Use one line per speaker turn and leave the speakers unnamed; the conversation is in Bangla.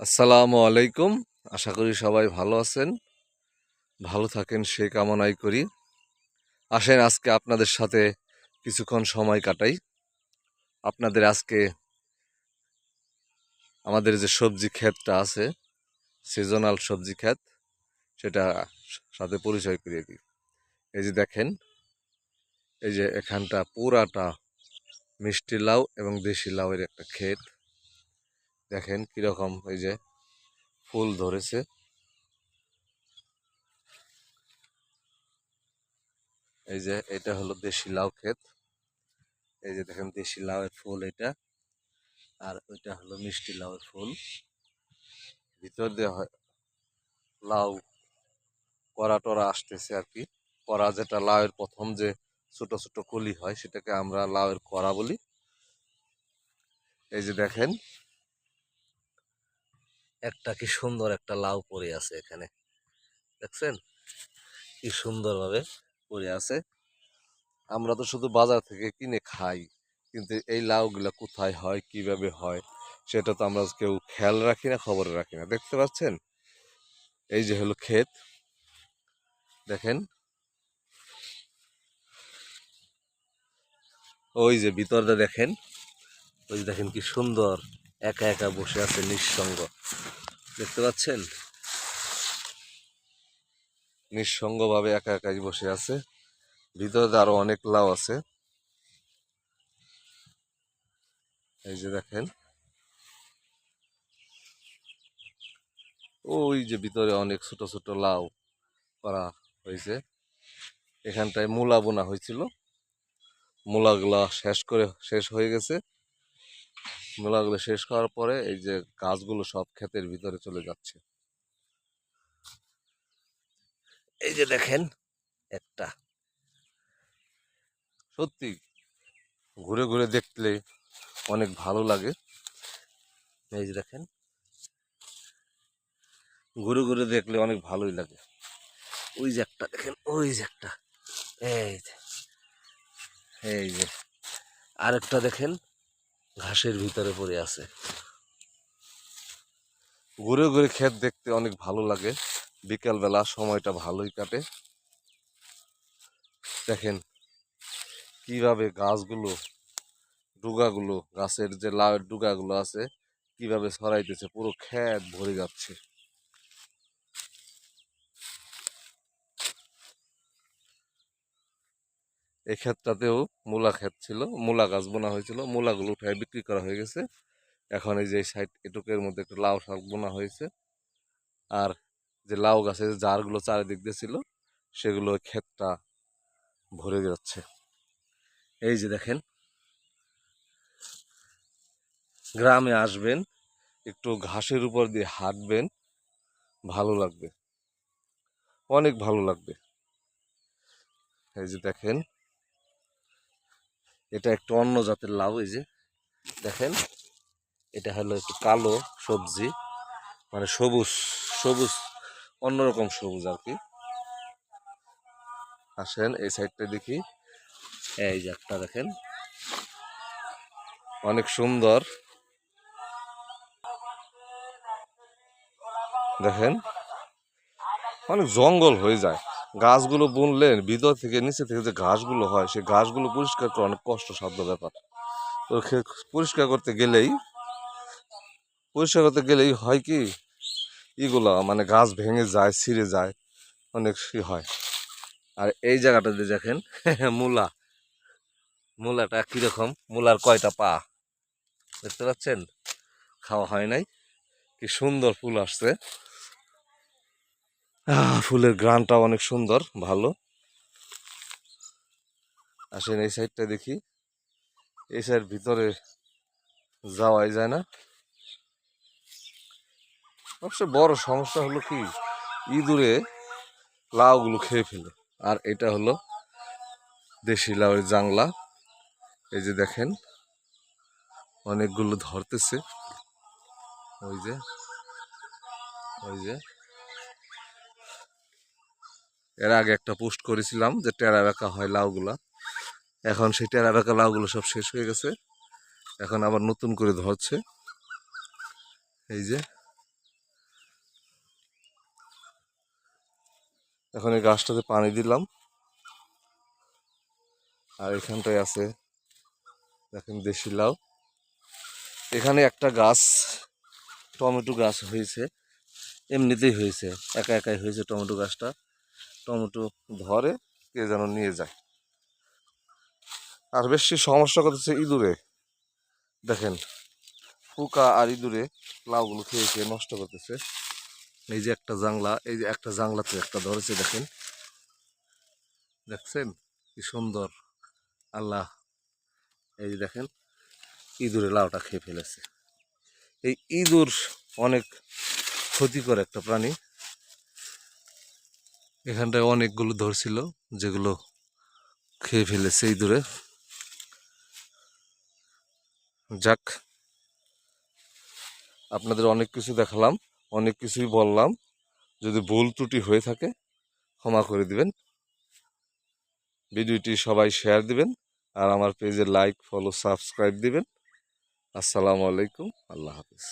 আসসালামু আলাইকুম। আশা করি সবাই ভালো আছেন। ভালো থাকেন সে কামনাই করি। আসেন আজকে আপনাদের সাথে কিছুক্ষণ সময় কাটাই। আপনাদের আজকে আমাদের যে সবজি ক্ষেতটা আছে সিজনাল সবজি ক্ষেত, সেটা সাথে পরিচয় করিয়ে দিই। এই যে দেখেন, এই যে এখানটা পুরাটা মিষ্টি লাউ এবং দেশি লাউয়ের একটা ক্ষেত। দেখেন কীরকম এই যে ফুল ধরেছে। এই যে এটা হলো দেশি লাউ ক্ষেত। এই যে দেখেন দেশি লাউয়ের ফুল এটা। আর ওইটা হলো মিষ্টি লাউয়ের ফুল। ভিতর দিয়ে হয় লাউ করা টরা আসতেছে আর কি। করা যেটা লাউয়ের প্রথম যে ছোট ছোট কলি হয়, সেটাকে আমরা লাউয়ের করা বলি। এই যে দেখেন একটা কি সুন্দর একটা লাউ পড়ে আছে এখানে। দেখছেন? কি সুন্দরভাবে পড়ে আছে। আমরা তো শুধু বাজার থেকে কিনে খাই, কিন্তু এই লাউগুলা কোথায় হয়, কীভাবে হয়, সেটা তো আমরা কেউ খেয়াল রাখি না, খবরে রাখি না। দেখতে পাচ্ছেন? এই যে হলো ক্ষেত। দেখেন? ওই যে ভিতরটা দেখেন? ওই দেখেন কি সুন্দর। একা একা বসে আছে নিঃসঙ্গ। দেখতে পাচ্ছেন? নিঃসঙ্গভাবে একা একাই বসে আছে। ভিতরে আরও অনেক লাউ আছে। এই যে দেখেন। ওই যে ভিতরে অনেক ছোট ছোট লাউ করা হয়েছে। এখানটায় মূলা বোনা হয়েছিল। মূলাগুলা শেষ করে, শেষ হয়ে গেছে। মূলাগুলো শেষ করার পরে এই যে গাছগুলো সব ক্ষেতের ভিতরে চলে যাচ্ছে। এই যে দেখেন একটা। সত্যি ঘুরে ঘুরে দেখলে অনেক ভালো লাগে। এই যে দেখেন। ঘুরে ঘুরে দেখলে অনেক ভালোই লাগে। ওই যে একটা দেখেন, ওই যে একটা। এই যে এই যে। আরেকটা দেখেন। ঘাসের ভিতরে পড়ে আছে। ঘুরে ঘুরে ক্ষেত দেখতে অনেক ভালো লাগে। বিকালবেলা সময়টা ভালোই কাটে। দেখেন কীভাবে গাছগুলো, ডুগাগুলো, গাছের যে লাউয়ের ডুগাগুলো আছে, কীভাবে ছড়াইতেছে, পুরো ক্ষেত ভরে যাচ্ছে। এই ক্ষেতটাতেও মূলা ক্ষেত ছিল, মূলা গাছ বোনা হয়েছিল, মূলাগুলো উঠায় বিক্রি করা হয়ে গেছে। এখন এই যে সাইড এটুকের মধ্যে একটু লাউ শাক বোনা হয়েছে। আর যে লাউ গাছের জারগুলো চারিদিক দিয়ে ছিল, সেগুলো ক্ষেতটা ভরে যাচ্ছে। এই যে দেখেন, গ্রামে আসবেন, একটু ঘাসের উপর দিয়ে হাঁটবেন, ভালো লাগবে। অনেক ভালো লাগবে। এই যে দেখেন এটা একটু অন্য জাতের লাউ, এই যে। দেখেন, এটা হলো একটু কালো সবজি মানে সবুজ সবুজ, অন্যরকম সবুজ আর কি। আসেন, এই সাইডটা দেখি। এই যে একটা দেখেন। অনেক সুন্দর। দেখেন, অনেক জঙ্গল হয়ে যায়। গাছগুলো বুনলেন ভিতর থেকে নিচে থেকে যে ঘাসগুলো হয়, সেই ঘাসগুলো পরিষ্কার করা অনেক কষ্টসাধ্য ব্যাপার। তো পরিষ্কার করতে গেলেই, পরিষ্কার করতে গেলেই হয় কি ইগুলা মানে গাছ ভেঙে যায়, ছিঁড়ে যায়, অনেক হয়। আর এই জায়গাটাতে দেখেন, মূলা। মূলাটা কীরকম? মূলার কয়টা পা? দেখতে পাচ্ছেন? খাওয়া হয় নাই। কি সুন্দর ফুল আসছে। ফুলের গ্রানটা অনেক সুন্দর, ভালো। আসেন এই সাইডটা দেখি। এই সাইড ভিতরে যাওয়াই যায় না। সবচেয়ে বড় সমস্যা হলো কি, ইঁদুরে লাউগুলো খেয়ে ফেলে। আর এটা হলো দেশি লাউয়ের জাংলা। এই যে দেখেন, অনেকগুলো ধরতেছে। ওই যে ওই যে। এর আগে একটা পোস্ট করেছিলাম যে টেরা বেঁকা হয় লাউগুলা। এখন সেই টেরা বেঁকা লাউগুলো সব শেষ হয়ে গেছে। এখন আবার নতুন করে ধরছে। এই যে। এখন এই গাছটাতে পানি দিলাম। আর এখানটায় আছে, দেখেন দেশি লাউ। এখানে একটা গাছ, টমেটো গাছ হয়েছে। এমনিতেই হয়েছে, একা একাই হয়েছে টমেটো গাছটা। টমেটো ধরে কে যেন নিয়ে যায়। আর বেশি সমস্যা করতেছে ইঁদুরে। দেখেন পোকা আর ইঁদুরে লাউগুলো খেয়ে খেয়ে নষ্ট করতেছে। এই যে একটা জাংলা, এই যে একটা জাংলাতে একটা ধরেছে, দেখেন। দেখছেন? কি সুন্দর। আল্লাহ, এই যে দেখেন, ইঁদুরে লাউটা খেয়ে ফেলেছে। এই ইঁদুর অনেক ক্ষতিকর একটা প্রাণী। এখানটায় অনেকগুলো ধরছিল, যেগুলো খেয়ে ফেলেছে এই দূরে। যাক, আপনাদের অনেক কিছু দেখালাম, অনেক কিছুই বললাম। যদি ভুল ত্রুটি হয়ে থাকে, ক্ষমা করে দিবেন। ভিডিওটি সবাই শেয়ার দিবেন, আর আমার পেজে লাইক, ফলো, সাবস্ক্রাইব দিবেন। আসসালামু আলাইকুম, আল্লাহ হাফিজ।